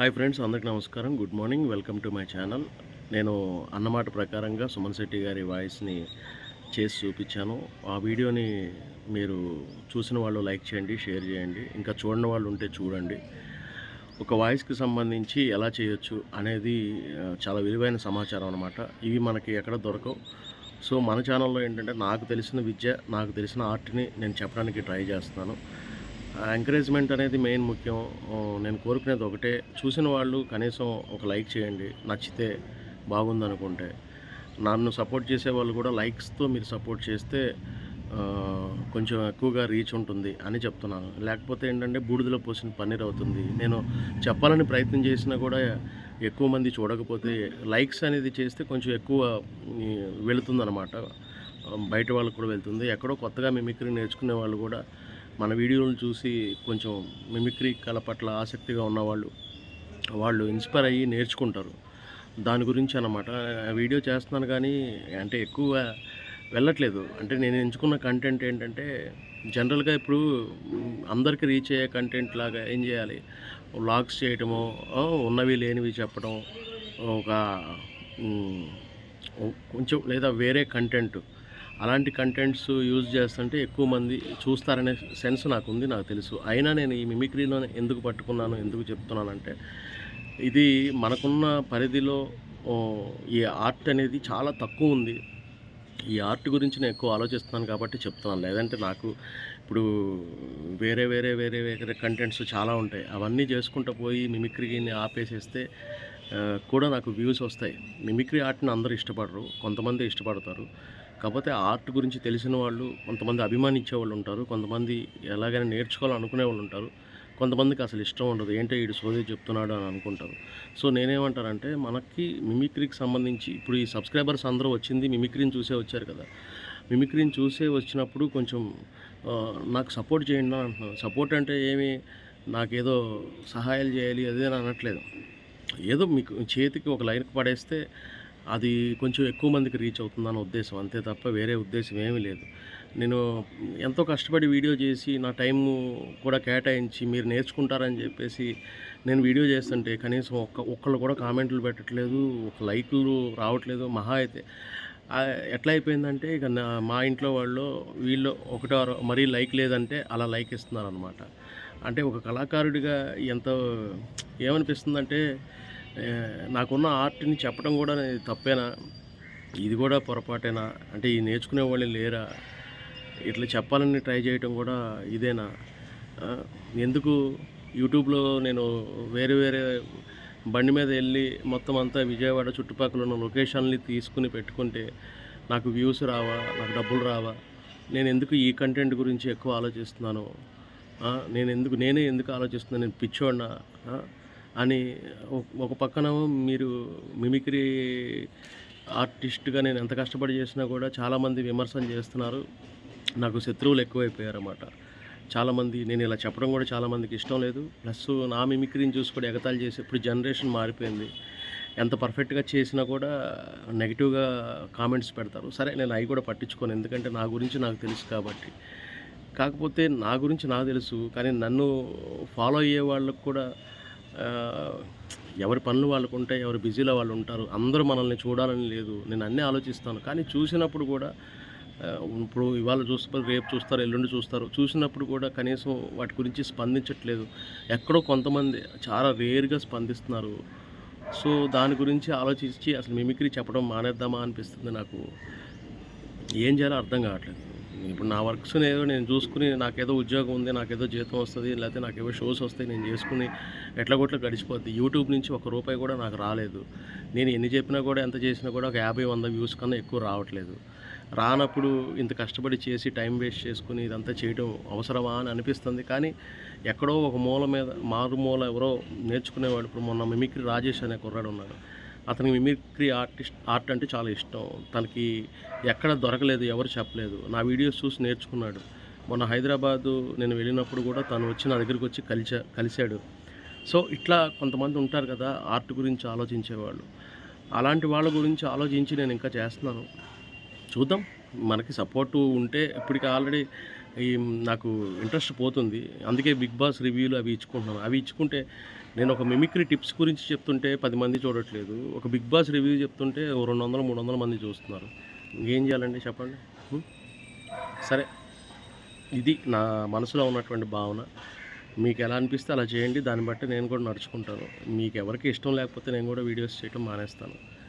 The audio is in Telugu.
హాయ్ ఫ్రెండ్స్ అందరికి నమస్కారం. Good morning welcome to my channel నేను అన్నమాట ప్రకారంగా సుమన్ శెట్టి గారి వాయిస్ని చేసి చూపించాను. ఆ వీడియోని మీరు చూసిన వాళ్ళు లైక్ చేయండి షేర్ చేయండి. ఇంకా చూడని వాళ్ళు ఉంటే చూడండి. ఒక వాయిస్కి సంబంధించి ఎలా చేయొచ్చు అనేది చాలా విలువైన సమాచారం అనమాట ఇవి మనకి ఎక్కడ దొరకవు. సో మన ఛానల్లో ఏంటంటే నాకు తెలిసిన విద్య నాకు తెలిసిన ఆర్ట్ని నేను చెప్పడానికి ట్రై చేస్తున్నాను. ఎంకరేజ్మెంట్ అనేది మెయిన్ ముఖ్యం. నేను కోరుకునేది ఒకటే. చూసిన వాళ్ళు కనీసం ఒక లైక్ చేయండి. నచ్చితే బాగుందనుకుంటే. నన్ను సపోర్ట్ చేసే వాళ్ళు కూడా లైక్స్తో మీరు సపోర్ట్ చేస్తే కొంచెం ఎక్కువగా రీచ్ ఉంటుంది అని చెప్తున్నాను. లేకపోతే ఏంటంటే బూడిదలో పోసిన పన్నీర్ అవుతుంది. నేను చెప్పాలని ప్రయత్నం చేసినా కూడా ఎక్కువ మంది చూడకపోతే లైక్స్ అనేది చేస్తే కొంచెం ఎక్కువ వెళుతుందన్నమాట. బయట వాళ్ళకు కూడా వెళ్తుంది. ఎక్కడో కొత్తగా మిమిక్రీ నేర్చుకునే వాళ్ళు కూడా మన వీడియోలు చూసి కొంచెం మిమిక్రీ కళ పట్ల ఆసక్తిగా ఉన్నవాళ్ళు వాళ్ళు ఇన్స్పైర్ అయ్యి నేర్చుకుంటారు. దాని గురించి అన్నమాట. వీడియో చేస్తున్నాను కానీ అంటే ఎక్కువ వెళ్ళట్లేదు. అంటే నేను ఎంచుకున్న కంటెంట్ ఏంటంటే జనరల్గా ఇప్పుడు అందరికీ రీచ్ అయ్యే కంటెంట్ లాగా ఏం చేయాలి? వ్లాగ్స్ చేయటము ఉన్నవి లేనివి చెప్పడం ఒక కొంచెం లేదా వేరే కంటెంట్ అలాంటి కంటెంట్స్ యూజ్ చేస్తుంటే ఎక్కువ మంది చూస్తారనే సెన్స్ నాకు ఉంది నాకు తెలుసు. అయినా నేను ఈ మిమిక్రీలో ఎందుకు పట్టుకున్నాను ఎందుకు చెప్తున్నానంటే ఇది మనకున్న పరిధిలో ఈ ఆర్ట్ అనేది చాలా తక్కువ ఉంది. ఈ ఆర్ట్ గురించి నేను ఎక్కువ ఆలోచిస్తున్నాను కాబట్టి చెప్తున్నాను. లేదంటే నాకు ఇప్పుడు వేరే వేరే వేరే వేరే కంటెంట్స్ చాలా ఉంటాయి. అవన్నీ చేసుకుంటూ పోయి మిమిక్రీని ఆపేసేస్తే కూడా నాకు వ్యూస్ వస్తాయి. మిమిక్రీ ఆర్ట్ని అందరూ ఇష్టపడరు కొంతమంది ఇష్టపడతారు. కాకపోతే ఆర్ట్ గురించి తెలిసిన వాళ్ళు కొంతమంది అభిమానించే వాళ్ళు ఉంటారు. కొంతమంది ఎలాగైనా నేర్చుకోవాలనుకునే వాళ్ళు ఉంటారు. కొంతమందికి అసలు ఇష్టం ఉండదు. ఏంటో వీడు సోదే చెప్తున్నాడు అని అనుకుంటారు. సో నేనేమంటానంటే మనకి మిమిక్రీకి సంబంధించి ఇప్పుడు ఈ సబ్స్క్రైబర్స్ అందరూ వచ్చింది మిమిక్రీని చూసే వచ్చారు కదా. మిమిక్రీని చూసే వచ్చినప్పుడు కొంచెం నాకు సపోర్ట్ చేయండి అని అంటున్నాను. సపోర్ట్ అంటే ఏమి? నాకేదో సహాయాలు చేయాలి అదే అని అనట్లేదు. ఏదో మీకు చేతికి ఒక లైన్కి పడేస్తే అది కొంచెం ఎక్కువ మందికి రీచ్ అవుతుందన్న ఉద్దేశం. అంతే తప్ప వేరే ఉద్దేశం ఏమీ లేదు. నేను ఎంతో కష్టపడి వీడియో చేసి నా టైం కూడా కేటాయించి మీరు నేర్చుకుంటారని చెప్పేసి నేను వీడియో చేస్తుంటే కనీసం ఒక్క ఒక్కళ్ళు కూడా కామెంట్లు పెట్టట్లేదు ఒక లైక్లు రావట్లేదు మహా అయితే. ఎట్లా అయిపోయిందంటే ఇక నా మా ఇంట్లో వాళ్ళు వీళ్ళు ఒకటో మరీ లైక్ లేదంటే అలా లైక్ ఇస్తున్నారు అనమాట అంటే ఒక కళాకారుడిగా ఎంతో ఏమనిపిస్తుందంటే నాకున్న ఆర్ట్ని చెప్పడం కూడా నేను తప్పేనా? ఇది కూడా పొరపాటేనా? అంటే ఈ నేర్చుకునే వాళ్ళు లేరా? ఇట్లా చెప్పాలని ట్రై చేయటం కూడా ఇదేనా? ఎందుకు? యూట్యూబ్లో నేను వేరే వేరే బండి మీద వెళ్ళి మొత్తం అంతా విజయవాడ చుట్టుపక్కల ఉన్న లొకేషన్ని తీసుకుని పెట్టుకుంటే నాకు వ్యూస్ రావా? నాకు డబ్బులు రావా? నేను ఎందుకు ఈ కంటెంట్ గురించి ఎక్కువ ఆలోచిస్తున్నాను? నేను ఎందుకు? నేనే ఎందుకు ఆలోచిస్తున్నాను? నేను పిచ్చోడినా? అని ఒక- పక్కన మీరు మిమిక్రీ ఆర్టిస్ట్గా నేను ఎంత కష్టపడి చేసినా కూడా చాలామంది విమర్శన చేస్తున్నారు. నాకు శత్రువులు ఎక్కువైపోయారన్నమాట. చాలామంది నేను ఇలా చెప్పడం కూడా చాలామందికి ఇష్టం లేదు. ప్లస్ నా మిమిక్రీని చూసి కూడా ఎగతాళి చేసి ఇప్పుడు జనరేషన్ మారిపోయింది. ఎంత పర్ఫెక్ట్గా చేసినా కూడా నెగిటివ్గా కామెంట్స్ పెడతారు. సరే నేను అవి కూడా పట్టించుకోను. ఎందుకంటే నా గురించి నాకు తెలుసు కాబట్టి. కాకపోతే నా గురించి నాకు తెలుసు. కానీ నన్ను ఫాలో అయ్యే వాళ్ళకు కూడా ఎవరి పనులు వాళ్ళకు ఉంటాయి ఎవరి బిజీలో వాళ్ళు ఉంటారు అందరూ మనల్ని చూడాలని లేదు. నేను అన్నీ ఆలోచిస్తాను. కానీ చూసినప్పుడు కూడా ఇప్పుడు ఇవాళ చూస్తారు రేపు చూస్తారు ఎల్లుండి చూస్తారు. చూసినప్పుడు కూడా కనీసం వాటి గురించి స్పందించట్లేదు. ఎక్కడో కొంతమంది చాలా రేర్గా స్పందిస్తున్నారు. సో దాని గురించి ఆలోచించి అసలు మిమిక్రీ చెప్పడం మానేద్దామా అనిపిస్తుంది నాకు. ఏం చేయాలో అర్థం కావట్లేదు. ఇప్పుడు నా వర్క్స్ ఏదో నేను చూసుకుని నాకేదో ఉద్యోగం ఉంది నాకేదో జీతం వస్తుంది లేకపోతే నాకేవో షోస్ వస్తాయి నేను చేసుకుని ఎట్లా కొట్లా గడిచిపోద్ది. యూట్యూబ్ నుంచి ఒక రూపాయి కూడా నాకు రాలేదు. నేను ఎన్ని చెప్పినా కూడా ఎంత చేసినా కూడా ఒక యాభై వంద వ్యూస్ కన్నా ఎక్కువ రావట్లేదు. రానప్పుడు ఇంత కష్టపడి చేసి టైం వేస్ట్ చేసుకుని ఇదంతా చేయడం అవసరమా అని అనిపిస్తుంది. కానీ ఎక్కడో ఒక మూల మీద మారు మూల ఎవరో నేర్చుకునేవాడు. ఇప్పుడు మొన్న మిమిక్రీ రాజేష్ అనే కుర్రాడు ఉన్నాడు. అతనికి మిమిక్రీ ఆర్టిస్ట్ ఆర్ట్ అంటే చాలా ఇష్టం. తనకి ఎక్కడ దొరకలేదు ఎవరు చెప్పలేదు. నా వీడియోస్ చూసి నేర్చుకున్నాడు. మొన్న హైదరాబాదు నేను వెళ్ళినప్పుడు కూడా తను వచ్చి నా దగ్గరికి వచ్చి కలిసా కలిశాడు. సో ఇట్లా కొంతమంది ఉంటారు కదా ఆర్ట్ గురించి ఆలోచించేవాళ్ళు. అలాంటి వాళ్ళ గురించి ఆలోచించి నేను ఇంకా చేస్తున్నాను. చూద్దాం. మనకి సపోర్టు ఉంటే ఇప్పటికి ఆల్రెడీ ఈ నాకు ఇంట్రెస్ట్ పోతుంది. అందుకే బిగ్ బాస్ రివ్యూలు అవి ఇచ్చుకుంటున్నాను. అవి ఇచ్చుకుంటే నేను ఒక మిమిక్రీ టిప్స్ గురించి చెప్తుంటే పది మంది చూడట్లేదు. ఒక బిగ్ బాస్ రివ్యూ చెప్తుంటే రెండు వందలు మూడు వందల మంది చూస్తున్నారు. ఇంకేం చేయాలండి చెప్పండి? సరే. ఇది నా మనసులో ఉన్నటువంటి భావన. మీకు ఎలా అనిపిస్తే అలా చేయండి. దాన్ని బట్టి నేను కూడా నడుచుకుంటాను. మీకు ఎవరికి ఇష్టం లేకపోతే నేను కూడా వీడియోస్ చేయడం మానేస్తాను.